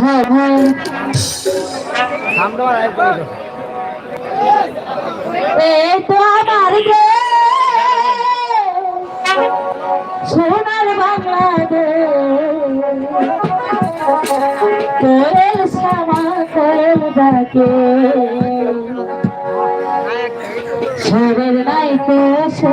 হ্যাঁ ভাই এই তো আমার সোনার বাংলাদেশ সবের নাই তো সে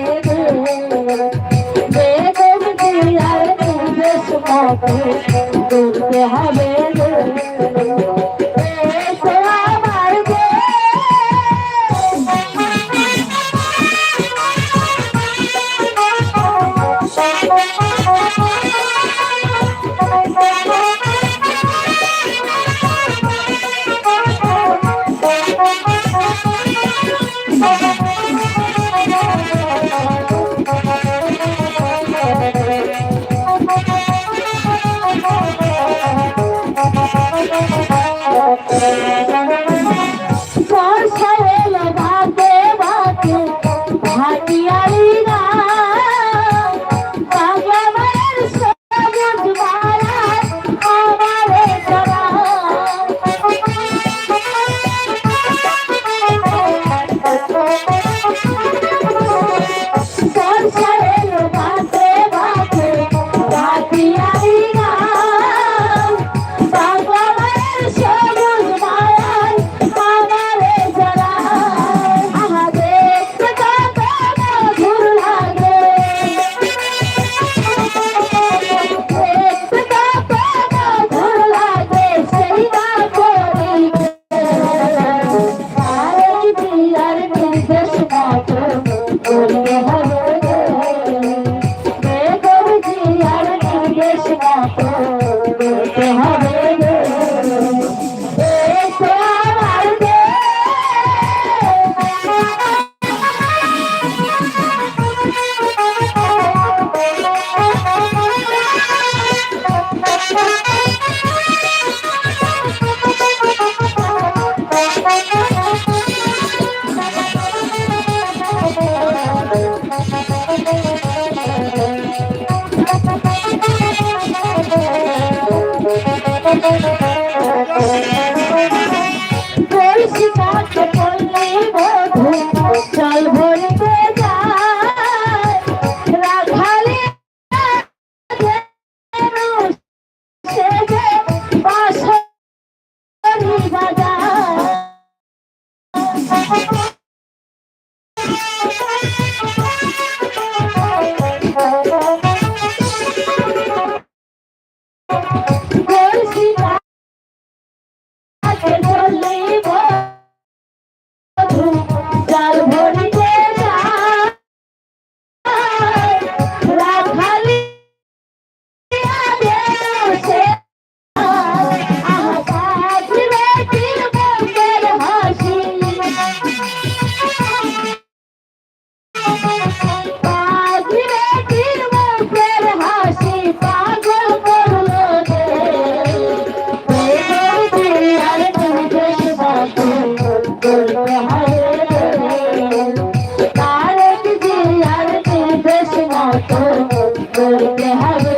go to the.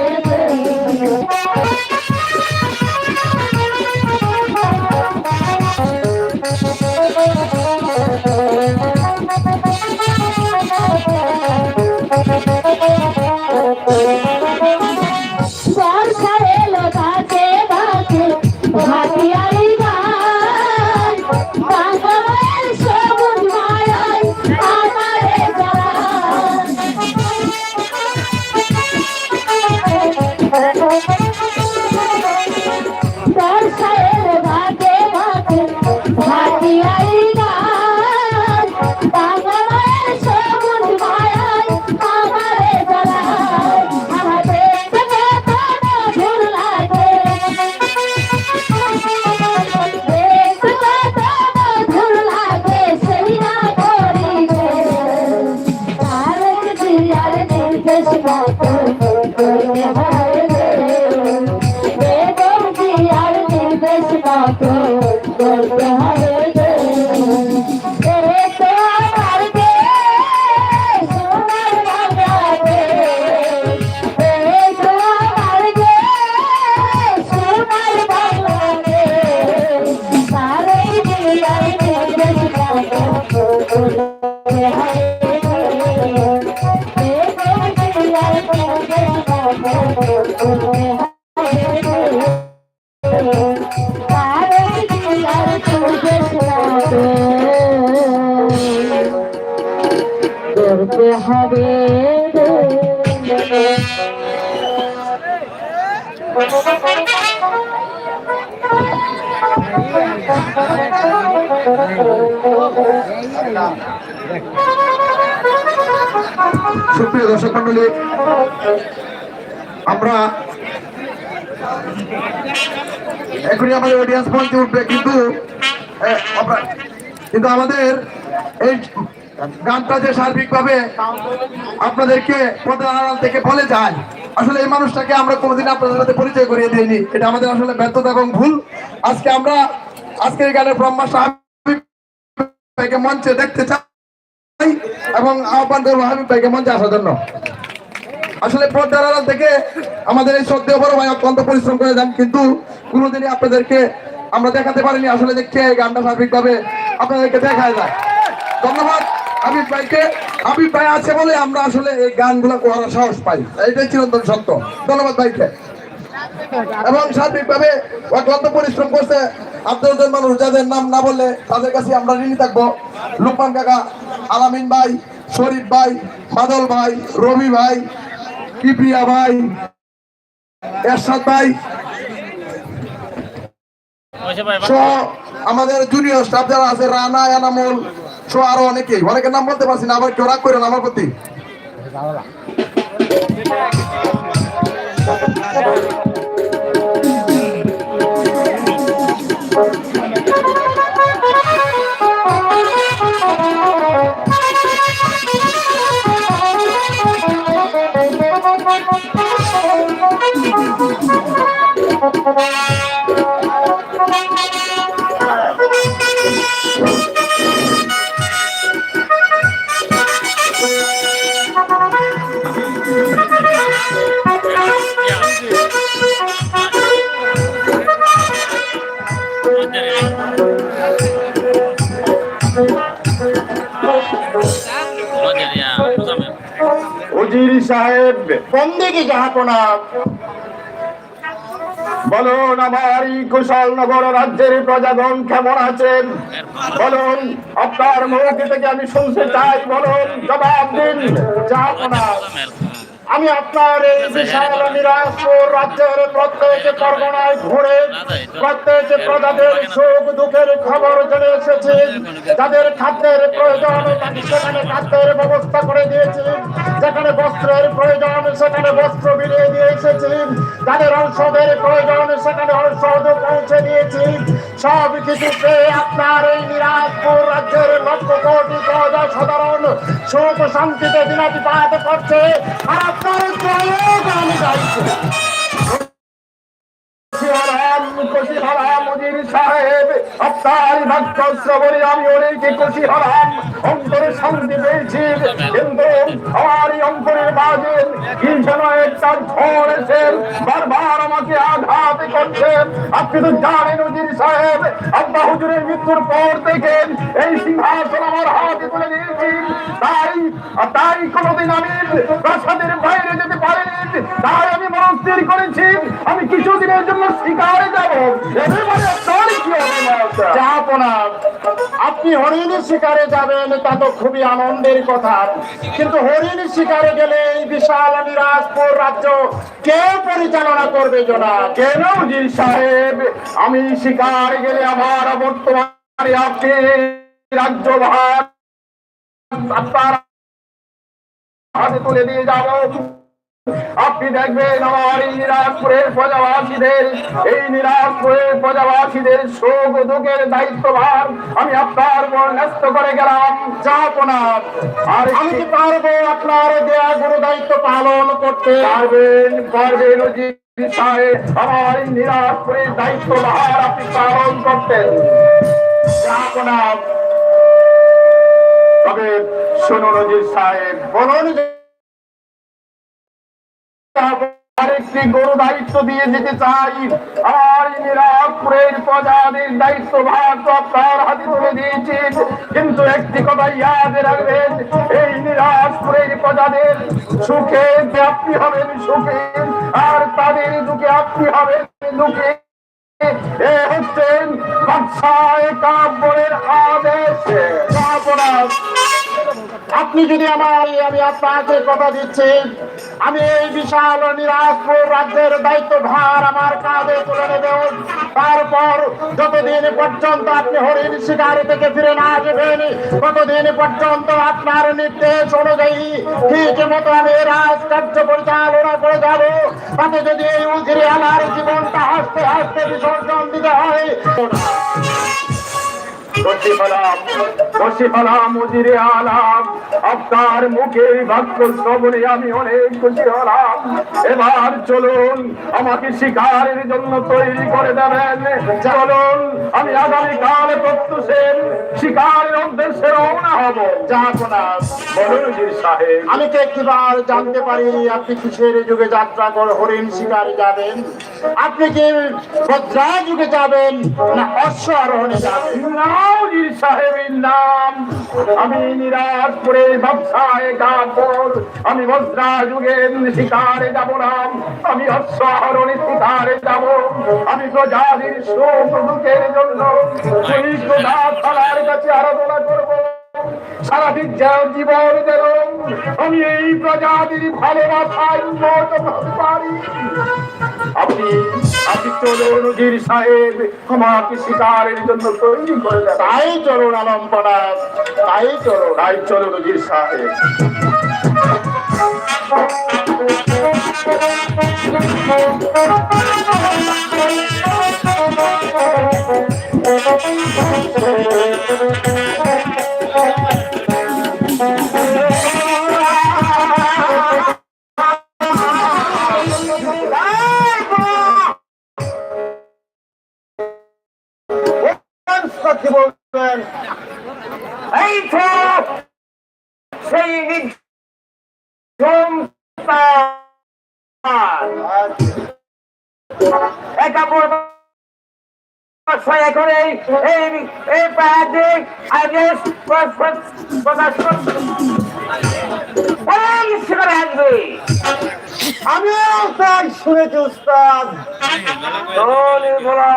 আমরা এখনই আমাদের অডিয়েন্স মঞ্চে উঠবে, কিন্তু কিন্তু আমাদের এই গানটা যে সার্বিকভাবে আপনাদেরকে আড়াল থেকে বলে যায়, আসলে এই মানুষটাকে আমরা কোনোদিন আপনাদের সাথে পরিচয় করিয়ে দিইনি। এটা আমাদের আসলে ব্যর্থতা এবং ভুল। আজকে আমরা, আজকের গানের ব্রহ্মা সাহাবিক মঞ্চে দেখতে চাই এবং আহ্বান করব হাবিব ভাইকে মঞ্চে আসার জন্য। আসলে পর্দার আড়াল থেকে আমাদের এই শ্রদ্ধেয় বড় ভাই অত্যন্ত পরিশ্রম করে যান, কিন্তু কোনোদিনই আপনাদেরকে আমরা দেখাতে পারিনি। আসলে কে এই গানটা সার্বিকভাবে আপনাদেরকে দেখায় যায় ধন্যবাদ, হাবিব ভাইকে। হাবিব ভাই আছে বলে আমরা আসলে এই গানগুলো করার সাহস পাই। এইটাই চিরন্তন সত্য। ধন্যবাদ ভাইকে। এবং সার্বিকভাবে অক্লান্ত পরিশ্রম করছে আপনাদের মানুষ, যাদের নাম না বললে তাদের কাছে আমরা ঋণী থাকব। লুকমান কাকা, আলামিন ভাই, শরীফ ভাই বাদল ভাই, রবি ভাই কিপ্রিয়া ভাই, এরশাদ ভাই আমাদের জুনিয়র স্টাফ যারা আছে, রানা, এনামল সো আরও অনেকেই। অনেকের নাম বলতে পারছি না, আবার কেউ রাগ করেন আমার প্রতি। বন্দিকে যাহাপনা বলুন, আমার এই কুশলনগর রাজ্যের প্রজাগণ কেমন আছেন? বলুন, আপনার মুখ থেকে আমি শুনতে চাই। বলুন, জবাব দিন। যাহাপনা আমি আপনার এই বিশাল নিরাজপুর রাজ্যের প্রত্যেক পরগনায় ঘুরে প্রত্যেক প্রজাদের সুখ দুঃখের খবর জেনে এসেছি। যাদের খাদ্যের প্রয়োজন সেখানে খাদ্যের ব্যবস্থা করে দিয়েছি। যেখানে বস্ত্রের প্রয়োজন, সেখানে বস্ত্র বিলিয়ে দিয়ে এসেছি। যাদের ঔষধের প্রয়োজন, সেখানে ঔষধ পৌঁছে দিয়েছি। সব কিছু পেয়ে আপনার এই নিরাজপুর রাজ্যের লক্ষ কোটি প্রজা সাধারণ সুখ শান্তিতে দিনাতিপাত করছে। আর আপনার জয় গান গাইছে। খুশিহারাম খুশিহারাম মুজির সাহেব আপনার ভক্ত শ্রবণী আমি অনেক খুশিহারাম শান্তি পেয়েছি কিন্তু আমার কি যেন একটা বারবার আমাকে আঘাত আপনি তো জানেন উজির সাহেব, আব্বা হুজুরের মৃত্যুর পর থেকে এই সিংহাসন আমার হাতে তুলে দিয়েছি। তাই তাই কোনোদিন আমি প্রাসাদের বাইরে যেতে পারিনি। তাই আমি মনস্থির করেছি, আমি কিছুদিনের জন্য শিকারে যাব। এবারে আপনার কি যাপনা আপনি হরিণের শিকারে যাবেন, তা তো খুবই আনন্দের কথা। কিন্তু হরিণের শিকারে গেলে এই বিশাল নিরাজপুর রাজ্য কে পরিচালনা করবে জনা কেন জি সাহেব? আমি শিকারে গেলে আমার বর্তমানে আপনি রাজ্যভার তুলে দিয়ে যাব। আপনি দেখবেন আমার এই নিরাজপুরের প্রজাবাসীদের এই নিরাজপুরের প্রজাবাসীদের শোক দুঃখের দায়িত্বভার আমি আপনার উপর ন্যস্ত করে গেলাম। যাপনার আর আমি কি পারব আপনার দেয়া গুরু দায়িত্ব পালন করতে? পারবেন পারবেন আমার এই নিরাজপুরের দায়িত্বভার আপনি পালন করতেন। যাপনার তবে শুনুন সাহেব। বলুন আরেকটি গরু দায়িত্ব দিয়ে দিতে চাই। আমার নিরাপুরের প্রজাদের দায়িত্ব ভাগ কিন্তু একটি কথা এই নিরাজপুরের প্রজাদের সুখে আপনি হবেন সুখে, আর তাদের দুঃখে আপনি হবেন দুঃখে। এ হচ্ছেন কাব্যের আদেশ। আপনি যদি আমার আমি আপনাকে কথা দিচ্ছি, আমি এই বিশাল নিরাজপুর রাজ্যের দায়িত্ব ভার আমার কাঁধে তুলে নেব। তারপর যতদিন পর্যন্ত আপনি হরিণ শিকার থেকে ফিরে না আসবেন, ততদিন পর্যন্ত আপনার নির্দেশ অনুযায়ী ঠিক মতো আমি রাজকার্য পরিচালনা করে যাব। তাতে যদি এই উজিরে আমার জীবনটা হাসতে হাসতে বিসর্জন দিতে হয় আপনার মুখের বাক্য শ্রবণে আমি অনেক খুশি হলাম। এবার চলুন আমাকে শিকারের জন্য তৈরি করে দেবেন। চলুন আমি আগামীকাল প্রত্যুষেন শিকারের উদ্দেশ্যে রওনা হব। না সাহেব। আমি তো একটিবার জানতে পারি আপনি কিসের যুগে যাত্রা করে হরিণ শিকারে যাবেন? আপনি কি বজ্রা যুগে যাবেন না অশ্ব আরোহণে যাবেন নাউজির সাহেবের নাম। আমি নিরাজপুরে ব্যবসায় কাপড়, আমি বজ্রা যুগের শিকারে যাব না আমি অশ্বারণে শিকারে যাব, আমি প্রজাতির সুখ দুঃখের জন্য সেই প্রজা থালার কাছে আরাধনা করব। সারাদিন যা জীবন দেব আমি এই প্রজাতির ভালোবাসায় পারি। আপনি চলুন নজির সাহেব আমাকে শিকারের জন্য তৈরি করে তাই চলুন আলম্পনা তাই চলুন তাই চলুন নজির সাহেব। সত্যি নির্ঝুম স্থান। একা পড়ব এখন এই এই প্যাডে আদেশ প্রকাশ আসবে আমিও তাই শুনেছি উস্তাদ দলে বলা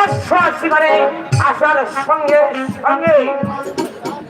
অশ্ব আসার সঙ্গে সঙ্গে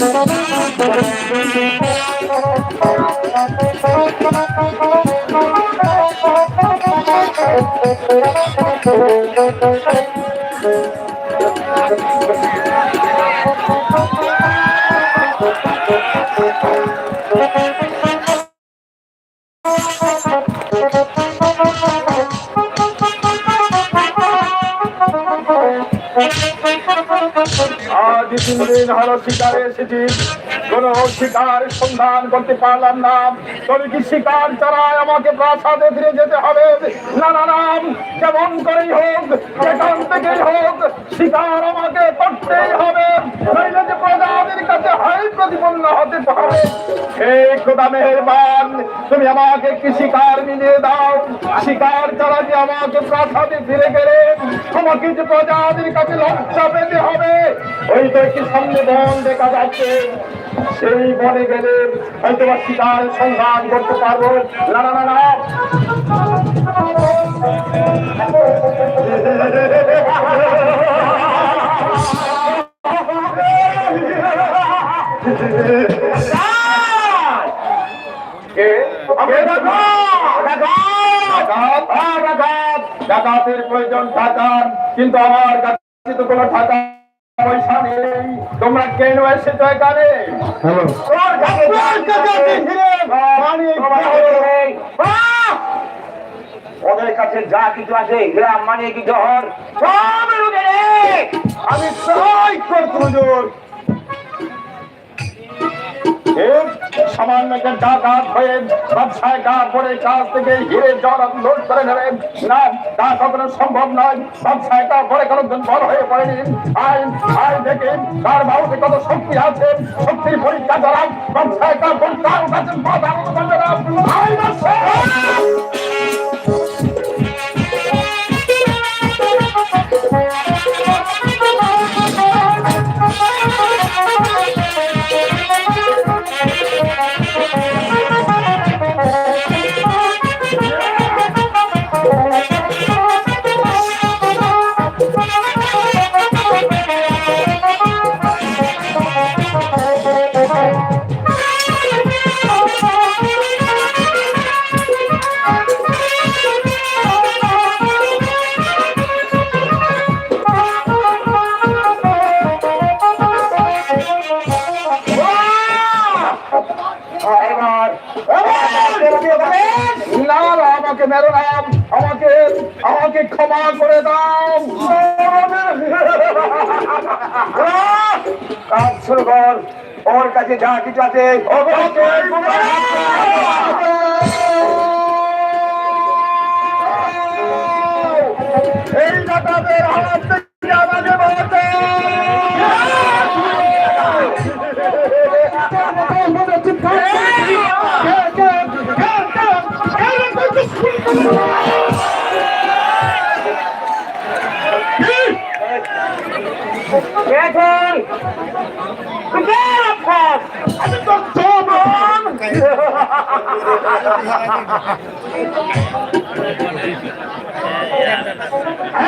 আজ এসেছি কোন শিকার সন্ধান করতে পারলাম না। তবে কি শিকার ছাড়াই আমাকে প্রাসাদে ফিরে যেতে হবে না না না যেমন করেই হোক, যেখান থেকেই হোক, শিকার আমাকে করতেই হবে। যে কাছে তুমি আমাকে একটি শিকার মিলিয়ে দাও। শিকার ছাড়া যে আমাকে প্রাসাদে ফিরে গেলে, তোমাকে যে প্রজাদের কাছে লজ্জা পেতে হবে ওই তো একটি সামনে দেখা যাচ্ছে। সেই গেলে হয়তো বা শিকার সন্ধান করতে পারব। না না না। ডাকাতের প্রয়োজন টাকার কিন্তু আমার কাছে তো কোনো টাকা পয়সা নেই তোমরা কেন এসেছ এখানে? আহ! ওদের কাছে যা কিছু আছে গ্রাম মানে কি জহর সব আমি সহায় করতো সামান্য ডাকাত হয়ে ব্যবসায় গা পরে কাজ থেকে হিরে জল লোড করে নেবেন না সম্ভব নয়। ব্যবসায় গা পরে কোনো দিন হয়ে পড়েনি। আইন আইন দেখে তার বাবুতে কত শক্তি আছে। শক্তির পরীক্ষা করা। ব্যবসায় গা পরে কাছে যা কিছু আছে এই ডাকাতের হাত থেকে তো জবান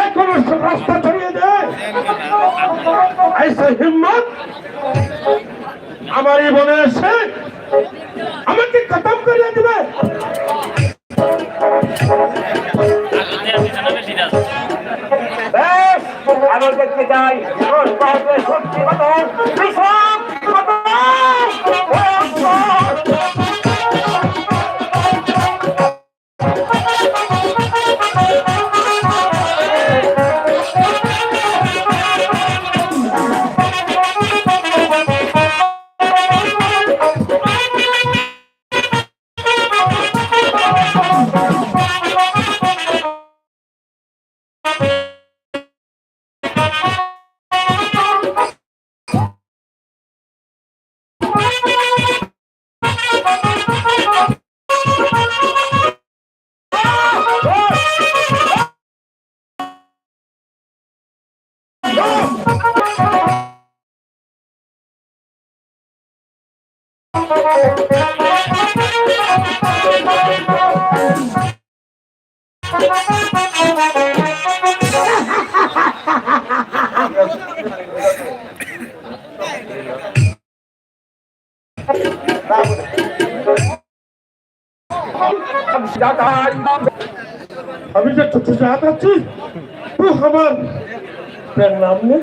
এখনও রাস্তা ছড়িয়ে দেয় হিম্মত আমার এই বনে এসে আমাকে খতম করিয়ে দিবে আমাদেরকে যাই শক্তি আমি যে ছোট হাত আছি আমার নাম নেই।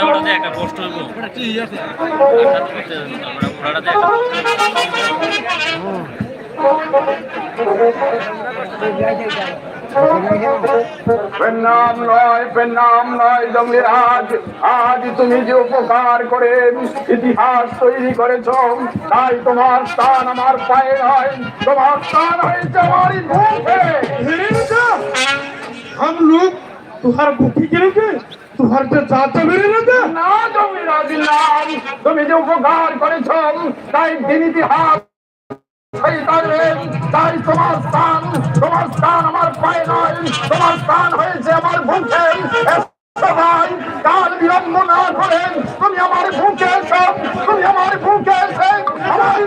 ওটাতে একটা পোস্ট হইব কি আছে ওটাতে একটা নাম নয় নাম নয় জঙ্গিরাজ আজ তুমি যে উপকার করে ইতিহাস তৈরি করেছ তাই তোমার স্থান আমার পায়ে নয় তোমার স্থান হয়েছে আমারই মুখে हम लोग तुहार बुद्धि के তোমার তো চা জমি না জমি রাজি না তুমি যে উপকার করেছ, তাই তিনি ইতিহাস তাই তোমার স্থান তোমার স্থান আমার পায়ে নয়, তোমার স্থান হয়েছে আমার বুকে। সবাই, তার বিলম্ব না করেন তুমি এসো, তুমি আমার বুকে এসে আমার